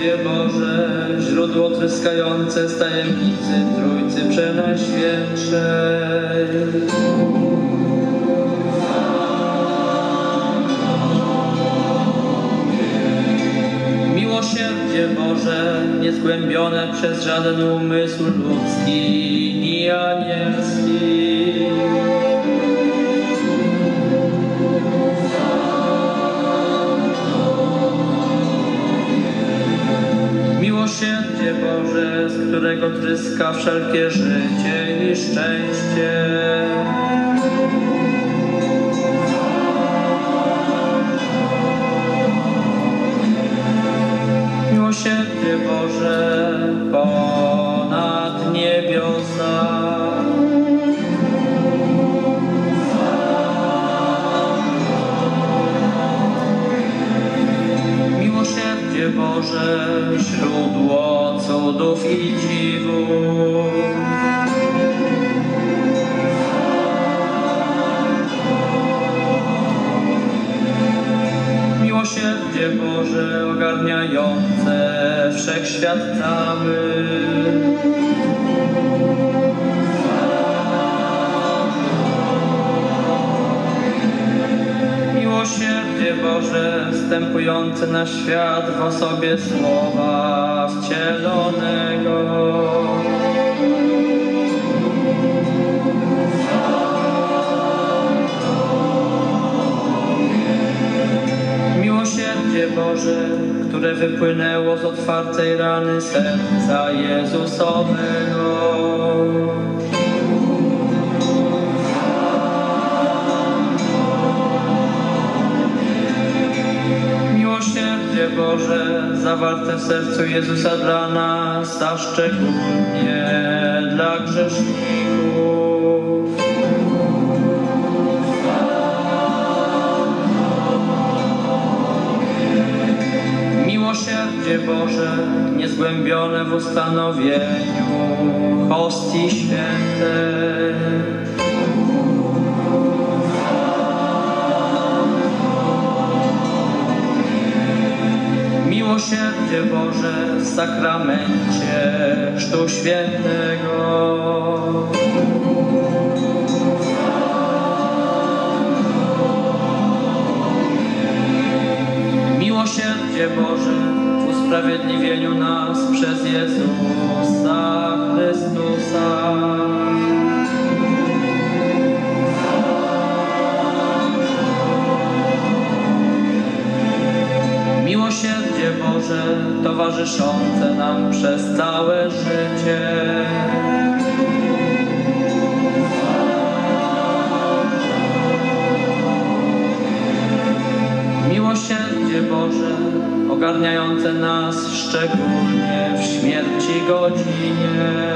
Boże, źródło tryskające z tajemnicy Trójcy Przenajświętszej. Miłosierdzie Boże, niezgłębione przez żaden umysł ludzki i anielski. Którego tryska wszelkie życie i szczęście. Boże, źródło cudów i dziwów. Miłosierdzie Boże, ogarniające wszechświat cały. Miłosierdzie Boże, wstępujące na świat w osobie Słowa wcielonego. Miłosierdzie Boże, które wypłynęło z otwartej rany serca Jezusowego. Boże, zawarte w sercu Jezusa dla nas, a szczególnie dla grzeszników. Miłosierdzie Boże, niezgłębione w ustanowieniu hostii świętej. Miłosierdzie Boże w sakramencie Chrztu Świętego. Miłosierdzie Boże w usprawiedliwieniu nas przez Jezusa Chrystusa. Boże towarzyszące nam przez całe życie. Miłosierdzie Boże ogarniające nas szczególnie w śmierci godzinie.